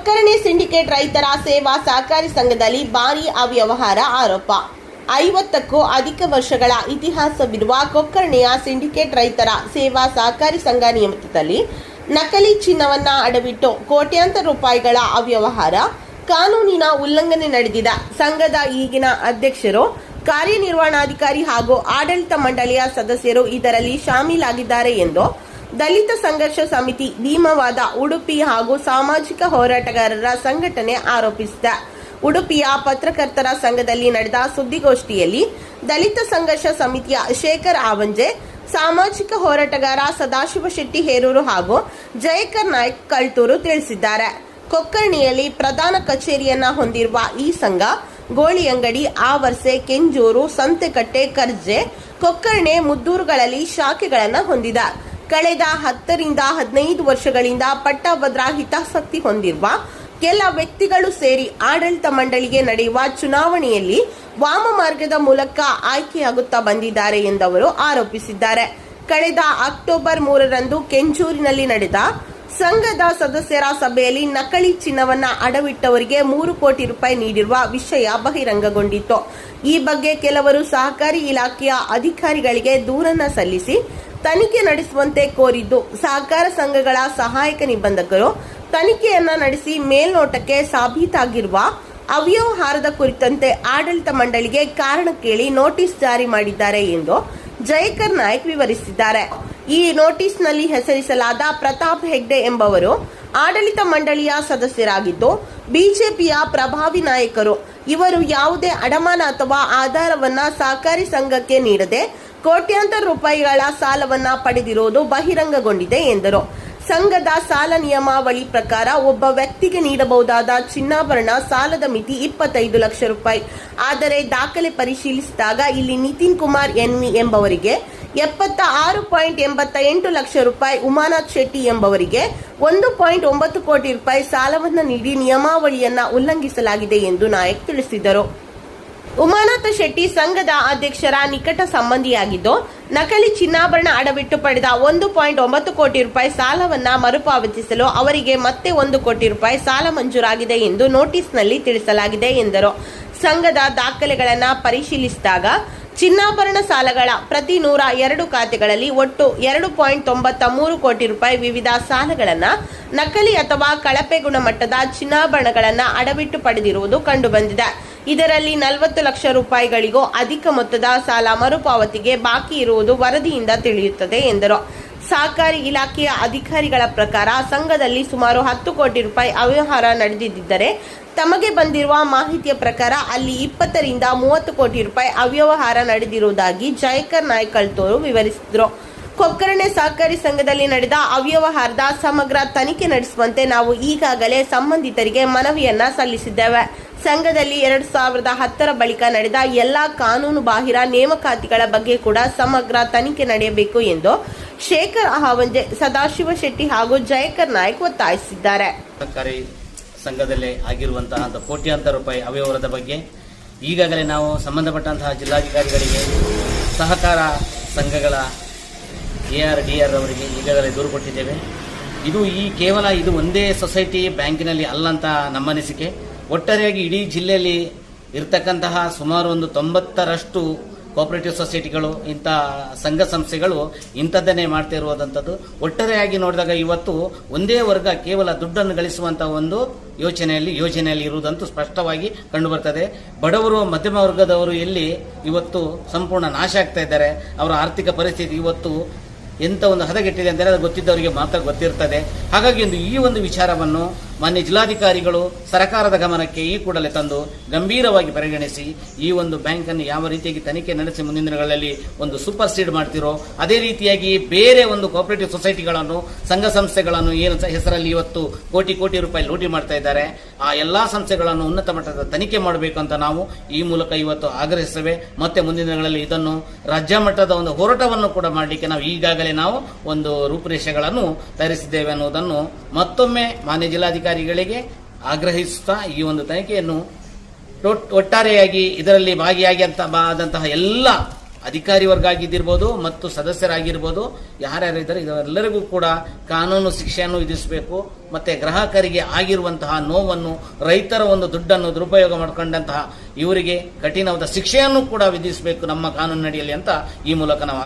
ಕೊಕ್ಕರಣೆ syndicate ರೈತರ ಸೇವಾ ಸಹಕಾರಿ ಸಂಘದಲ್ಲಿ ಭಾರೀ ಅವ್ಯವಹಾರ ಆರೋಪ. ಐವತ್ತಕ್ಕೂ ಅಧಿಕ ವರ್ಷಗಳ ಇತಿಹಾಸವಿರುವ ಕೊಕ್ಕರ್ಣೆಯ ಸಿಂಡಿಕೇಟ್ ರೈತರ ಸೇವಾ ಸಹಕಾರಿ ಸಂಘ ನಿಯಮಿತದಲ್ಲಿ ನಕಲಿ ಚಿನ್ನವನ್ನ ಅಡವಿಟ್ಟು ಕೋಟ್ಯಾಂತರ ರೂಪಾಯಿಗಳ ಅವ್ಯವಹಾರ ಕಾನೂನಿನ ಉಲ್ಲಂಘನೆ ನಡೆದಿದ ಸಂಘದ ಈಗಿನ ಅಧ್ಯಕ್ಷರು, ಕಾರ್ಯನಿರ್ವಹಣಾಧಿಕಾರಿ ಹಾಗೂ ಆಡಳಿತ ಮಂಡಳಿಯ ಸದಸ್ಯರು ಇದರಲ್ಲಿ ಶಾಮೀಲಾಗಿದ್ದಾರೆ ಎಂದು ದಲಿತ ಸಂಘರ್ಷ ಸಮಿತಿ ಭೀಮವಾದ ಉಡುಪಿ ಹಾಗೂ ಸಾಮಾಜಿಕ ಹೋರಾಟಗಾರರ ಸಂಘಟನೆ ಆರೋಪಿಸಿದೆ. ಉಡುಪಿಯ ಪತ್ರಕರ್ತರ ಸಂಘದಲ್ಲಿ ನಡೆದ ಸುದ್ದಿಗೋಷ್ಠಿಯಲ್ಲಿ ದಲಿತ ಸಂಘರ್ಷ ಸಮಿತಿಯ ಶೇಖರ್ ಆವಂಜೆ, ಸಾಮಾಜಿಕ ಹೋರಾಟಗಾರ ಸದಾಶಿವ ಶೆಟ್ಟಿ ಹೇರೂರು ಹಾಗೂ ಜಯಕರ್ ನಾಯ್ಕ್ ಕಳ್ತೂರು ತಿಳಿಸಿದ್ದಾರೆ. ಕೊಕ್ಕರ್ಣಿಯಲ್ಲಿ ಪ್ರಧಾನ ಕಚೇರಿಯನ್ನ ಹೊಂದಿರುವ ಈ ಸಂಘ, ಗೋಳಿಯಂಗಡಿ, ಆವರ್ಸೆ, ಕೆಂಜೂರು, ಸಂತೆಕಟ್ಟೆ, ಕರ್ಜೆ ಕೊಕ್ಕರ್ಣೆ ಮುದ್ದೂರುಗಳಲ್ಲಿ ಶಾಖೆಗಳನ್ನು ಹೊಂದಿದೆ. ಕಳೆದ ಹತ್ತರಿಂದ ಹದಿನೈದು ವರ್ಷಗಳಿಂದ ಪಟ್ಟಭದ್ರ ಹಿತಾಸಕ್ತಿ ಹೊಂದಿರುವ ಕೆಲ ವ್ಯಕ್ತಿಗಳು ಸೇರಿ ಆಡಳಿತ ಮಂಡಳಿಗೆ ನಡೆಯುವ ಚುನಾವಣೆಯಲ್ಲಿ ವಾಮ ಮಾರ್ಗದ ಮೂಲಕ ಆಯ್ಕೆಯಾಗುತ್ತಾ ಬಂದಿದ್ದಾರೆ ಎಂದವರು ಆರೋಪಿಸಿದ್ದಾರೆ. ಕಳೆದ ಅಕ್ಟೋಬರ್ ಮೂರರಂದು ಕೆಂಚೂರಿನಲ್ಲಿ ನಡೆದ ಸಂಘದ ಸದಸ್ಯರ ಸಭೆಯಲ್ಲಿ ನಕಲಿ ಚಿನ್ನವನ್ನ ಅಡವಿಟ್ಟವರಿಗೆ ಮೂರು ಕೋಟಿ ರೂಪಾಯಿ ನೀಡಿರುವ ವಿಷಯ ಬಹಿರಂಗಗೊಂಡಿತ್ತು. ಈ ಬಗ್ಗೆ ಕೆಲವರು ಸಹಕಾರಿ ಇಲಾಖೆಯ ಅಧಿಕಾರಿಗಳಿಗೆ ದೂರನ್ನ ಸಲ್ಲಿಸಿ ತನಿಖೆ ನಡೆಸುವಂತೆ ಕೋರಿದ್ದು ಸಹಕಾರ ಸಂಘಗಳ ಸಹಾಯಕ ನಿಬಂಧಕರು. ತನಿಖೆಯನ್ನ ನಡೆಸಿ ಮೇಲ್ನೋಟಕ್ಕೆ ಸಾಬೀತಾಗಿರುವ ಅವ್ಯವಹಾರದ ಕುರಿತಂತೆ ಆಡಳಿತ ಮಂಡಳಿಗೆ ಕಾರಣ ಕೇಳಿ ನೋಟಿಸ್ ಜಾರಿ ಮಾಡಿದ್ದಾರೆ ಎಂದು ಜಯಕರ್ ನಾಯಕ್ ವಿವರಿಸಿದ್ದಾರೆ. ಈ ನೋಟಿಸ್ನಲ್ಲಿ ಹೆಸರಿಸಲಾದ ಪ್ರತಾಪ್ ಹೆಗ್ಡೆ ಎಂಬವರು ಆಡಳಿತ ಮಂಡಳಿಯ ಸದಸ್ಯರಾಗಿದ್ದು, ಬಿಜೆಪಿಯ ಪ್ರಭಾವಿ ನಾಯಕರು. ಇವರು ಯಾವುದೇ ಅಡಮಾನ ಅಥವಾ ಆಧಾರವನ್ನ ಸಹಕಾರಿ ಸಂಘಕ್ಕೆ ನೀಡದೆ ಕೋಟ್ಯಾಂತರ ರೂಪಾಯಿಗಳ ಸಾಲವನ್ನ ಪಡೆದಿರುವುದು ಬಹಿರಂಗಗೊಂಡಿದೆ ಎಂದರು. ಸಂಘದ ಸಾಲ ನಿಯಮಾವಳಿ ಪ್ರಕಾರ ಒಬ್ಬ ವ್ಯಕ್ತಿಗೆ ನೀಡಬಹುದಾದ ಚಿನ್ನಾಭರಣ ಸಾಲದ ಮಿತಿ ಇಪ್ಪತ್ತೈದು ಲಕ್ಷ ರೂಪಾಯಿ. ಆದರೆ ದಾಖಲೆ ಪರಿಶೀಲಿಸಿದಾಗ ಇಲ್ಲಿ ನಿತಿನ್ ಕುಮಾರ್ ಎನ್ವಿ ಎಂಬವರಿಗೆ ಎಪ್ಪತ್ತ ಆರು ಪಾಯಿಂಟ್ ಎಂಬತ್ತ ಎಂಟು ಲಕ್ಷ ರೂಪಾಯಿ, ಉಮಾನಾಥ್ ಶೆಟ್ಟಿ ಎಂಬವರಿಗೆ ಒಂದು ಪಾಯಿಂಟ್ ಒಂಬತ್ತು ಕೋಟಿ ರೂಪಾಯಿ ಸಾಲವನ್ನು ನೀಡಿ ನಿಯಮಾವಳಿಯನ್ನ ಉಲ್ಲಂಘಿಸಲಾಗಿದೆ ಎಂದು ನಾಯಕ್ ತಿಳಿಸಿದರು. ಶೆಟ್ಟಿ ಸಂಘದ ಅಧ್ಯಕ್ಷರ ನಿಕಟ ಸಂಬಂಧಿಯಾಗಿದ್ದು, ನಕಲಿ ಚಿನ್ನಾಭರಣ ಅಡವಿಟ್ಟು ಪಡೆದ ಒಂದು ಪಾಯಿಂಟ್ ಒಂಬತ್ತು ಕೋಟಿ ರೂಪಾಯಿ ಸಾಲವನ್ನ ಮರುಪಾವತಿಸಲು ಅವರಿಗೆ ಮತ್ತೆ ಒಂದು ಕೋಟಿ ರೂಪಾಯಿ ಸಾಲ ಮಂಜೂರಾಗಿದೆ ಎಂದು ನೋಟಿಸ್ನಲ್ಲಿ ತಿಳಿಸಲಾಗಿದೆ ಎಂದರು. ಸಂಘದ ದಾಖಲೆಗಳನ್ನು ಪರಿಶೀಲಿಸಿದಾಗ, ಚಿನ್ನಾಭರಣ ಸಾಲಗಳ ಪ್ರತಿ ನೂರ ಎರಡು ಖಾತೆಗಳಲ್ಲಿ ಒಟ್ಟು ಎರಡು ಪಾಯಿಂಟ್ ತೊಂಬತ್ತ ಮೂರು ಕೋಟಿ ರೂಪಾಯಿ ವಿವಿಧ ಸಾಲಗಳನ್ನು ನಕಲಿ ಅಥವಾ ಕಳಪೆ ಗುಣಮಟ್ಟದ ಚಿನ್ನಾಭರಣಗಳನ್ನು ಅಡವಿಟ್ಟು ಪಡೆದಿರುವುದು ಕಂಡುಬಂದಿದೆ. ಇದರಲ್ಲಿ ನಲವತ್ತು ಲಕ್ಷ ರೂಪಾಯಿಗಳಿಗೂ ಅಧಿಕ ಮೊತ್ತದ ಸಾಲ ಮರುಪಾವತಿಗೆ ಬಾಕಿ ಇರುವುದು ವರದಿಯಿಂದ ತಿಳಿಯುತ್ತದೆ ಎಂದರು. ಸಹಕಾರಿ ಇಲಾಖೆಯ ಅಧಿಕಾರಿಗಳ ಪ್ರಕಾರ ಸಂಘದಲ್ಲಿ ಸುಮಾರು ಹತ್ತು ಕೋಟಿ ರೂಪಾಯಿ ಅವ್ಯವಹಾರ ನಡೆದಿದ್ದರೆ ತಮಗೆ ಬಂದಿರುವ ಮಾಹಿತಿಯ ಪ್ರಕಾರ ಅಲ್ಲಿ ಇಪ್ಪತ್ತರಿಂದ ಮೂವತ್ತು ಕೋಟಿ ರೂಪಾಯಿ ಅವ್ಯವಹಾರ ನಡೆದಿರುವುದಾಗಿ ಜಯಕರ್ ನಾಯ್ಕಳ್ತೋರು ವಿವರಿಸಿದರು. ಕೊಕ್ಕರಣೆ ಸಹಕಾರಿ ಸಂಘದಲ್ಲಿ ನಡೆದ ಅವ್ಯವಹಾರದ ಸಮಗ್ರ ತನಿಖೆ ನಡೆಸುವಂತೆ ನಾವು ಈಗಾಗಲೇ ಸಂಬಂಧಿತರಿಗೆ ಮನವಿಯನ್ನ ಸಲ್ಲಿಸಿದ್ದೇವೆ. ಸಂಘದಲ್ಲಿ ಎರಡು ಸಾವಿರದ ಹತ್ತರ ಬಳಿಕ ನಡೆದ ಎಲ್ಲಾ ಕಾನೂನು ಬಾಹಿರ ನೇಮಕಾತಿಗಳ ಬಗ್ಗೆ ಕೂಡ ಸಮಗ್ರ ತನಿಖೆ ನಡೆಯಬೇಕು ಎಂದು ಶೇಖರ್ ಅಹಾವಂಜೆ, ಸದಾಶಿವ ಶೆಟ್ಟಿ ಹಾಗೂ ಜಯಕರ್ ನಾಯಕ್ ಒತ್ತಾಯಿಸಿದ್ದಾರೆ. ಸರ್ಕಾರಿ ಸಂಘದಲ್ಲಿ ಆಗಿರುವಂತಹ ಕೋಟ್ಯಾಂತರ ರೂಪಾಯಿ ಅವ್ಯವಹಾರದ ಬಗ್ಗೆ ಈಗಾಗಲೇ ನಾವು ಸಂಬಂಧಪಟ್ಟಂತಹ ಜಿಲ್ಲಾಧಿಕಾರಿಗಳಿಗೆ, ಸಹಕಾರ ಸಂಘಗಳ ಎ ಆರ್, ಡಿ ಆರ್ ಅವರಿಗೆ ಈಗಾಗಲೇ ದೂರು ಕೊಟ್ಟಿದ್ದೇವೆ. ಇದು ಈ ಕೇವಲ ಇದು ಒಂದೇ ಸೊಸೈಟಿ ಬ್ಯಾಂಕಿನಲ್ಲಿ ಅಲ್ಲಂತ ನಮ್ಮ ಅನಿಸಿಕೆ. ಒಟ್ಟಾರೆಯಾಗಿ ಇಡೀ ಜಿಲ್ಲೆಯಲ್ಲಿ ಇರ್ತಕ್ಕಂತಹ ಸುಮಾರು ಒಂದು ತೊಂಬತ್ತರಷ್ಟು ಕೋಆಪರೇಟಿವ್ ಸೊಸೈಟಿಗಳು ಇಂಥ ಸಂಘ ಸಂಸ್ಥೆಗಳು ಇಂಥದ್ದನ್ನೇ ಮಾಡ್ತಾ ಇರುವುದಂಥದ್ದು ಒಟ್ಟಾರೆಯಾಗಿ ನೋಡಿದಾಗ ಇವತ್ತು ಒಂದೇ ವರ್ಗ ಕೇವಲ ದುಡ್ಡನ್ನು ಗಳಿಸುವಂಥ ಒಂದು ಯೋಚನೆಯಲ್ಲಿ, ಯೋಜನೆಯಲ್ಲಿ ಇರುವುದಂತೂ ಸ್ಪಷ್ಟವಾಗಿ ಕಂಡುಬರ್ತದೆ. ಬಡವರು, ಮಧ್ಯಮ ವರ್ಗದವರು ಎಲ್ಲಿ ಇವತ್ತು ಸಂಪೂರ್ಣ ನಾಶ ಆಗ್ತಾ ಇದ್ದಾರೆ, ಅವರ ಆರ್ಥಿಕ ಪರಿಸ್ಥಿತಿ ಇವತ್ತು ಎಂಥ ಒಂದು ಹದಗೆಟ್ಟಿದೆ ಅಂದರೆ ಅದು ಗೊತ್ತಿದ್ದವರಿಗೆ ಮಾತ್ರ ಗೊತ್ತಿರ್ತದೆ. ಹಾಗಾಗಿ ಒಂದು ಈ ಒಂದು ವಿಚಾರವನ್ನು ಮಾನ್ಯ ಜಿಲ್ಲಾಧಿಕಾರಿಗಳು ಸರ್ಕಾರದ ಗಮನಕ್ಕೆ ಈ ಕೂಡಲೇ ತಂದು ಗಂಭೀರವಾಗಿ ಪರಿಗಣಿಸಿ ಈ ಒಂದು ಬ್ಯಾಂಕನ್ನು ಯಾವ ರೀತಿಯಾಗಿ ತನಿಖೆ ನಡೆಸಿ ಮುಂದಿನ ದಿನಗಳಲ್ಲಿ ಒಂದು ಸೂಪರ್ ಸೀಡ್ ಮಾಡ್ತಿರೋ, ಅದೇ ರೀತಿಯಾಗಿ ಬೇರೆ ಒಂದು ಕೋಪರೇಟಿವ್ ಸೊಸೈಟಿಗಳನ್ನು ಸಂಘ ಸಂಸ್ಥೆಗಳನ್ನು ಏನು ಹೆಸರಲ್ಲಿ ಇವತ್ತು ಕೋಟಿ ಕೋಟಿ ರೂಪಾಯಿ ಲೂಟಿ ಮಾಡ್ತಾ ಇದ್ದಾರೆ, ಆ ಎಲ್ಲ ಸಂಸ್ಥೆಗಳನ್ನು ಉನ್ನತ ಮಟ್ಟದ ತನಿಖೆ ಮಾಡಬೇಕು ಅಂತ ನಾವು ಈ ಮೂಲಕ ಇವತ್ತು ಆಗ್ರಹಿಸ್ತೇವೆ. ಮತ್ತೆ ಮುಂದಿನ ದಿನಗಳಲ್ಲಿ ಇದನ್ನು ರಾಜ್ಯ ಮಟ್ಟದ ಒಂದು ಹೋರಾಟವನ್ನು ಕೂಡ ಮಾಡಲಿಕ್ಕೆ ನಾವು ಈಗಾಗಲೇ ನಾವು ಒಂದು ರೂಪುರೇಷೆಗಳನ್ನು ತಯಾರಿಸಿದ್ದೇವೆ ಅನ್ನುವುದನ್ನು ಮತ್ತೊಮ್ಮೆ ಮಾನ್ಯ ಜಿಲ್ಲಾಧಿಕಾರಿಗಳಿಗೆ ಆಗ್ರಹಿಸುತ್ತಾ ಈ ಒಂದು ತನಿಖೆಯನ್ನು ಒಟ್- ಒಟ್ಟಾರೆಯಾಗಿ ಇದರಲ್ಲಿ ಭಾಗಿಯಾಗಿ ಅಂತ ಆದಂತಹ ಎಲ್ಲ ಅಧಿಕಾರಿ ವರ್ಗ ಆಗಿದ್ದಿರ್ಬೋದು ಮತ್ತು ಸದಸ್ಯರಾಗಿರ್ಬೋದು ಯಾರ್ಯಾರಿದ್ದಾರೆ ಇವರೆಲ್ಲರಿಗೂ ಕೂಡ ಕಾನೂನು ಶಿಕ್ಷೆಯನ್ನು ವಿಧಿಸಬೇಕು. ಮತ್ತೆ ಗ್ರಾಹಕರಿಗೆ ಆಗಿರುವಂತಹ ನೋವನ್ನು, ರೈತರ ಒಂದು ದುಡ್ಡನ್ನು ದುರುಪಯೋಗ ಮಾಡಿಕೊಂಡಂತಹ ಇವರಿಗೆ ಕಠಿಣವಾದ ಶಿಕ್ಷೆಯನ್ನು ಕೂಡ ವಿಧಿಸಬೇಕು ನಮ್ಮ ಕಾನೂನಿನಡಿಯಲ್ಲಿ ಅಂತ ಈ ಮೂಲಕ ನಾವು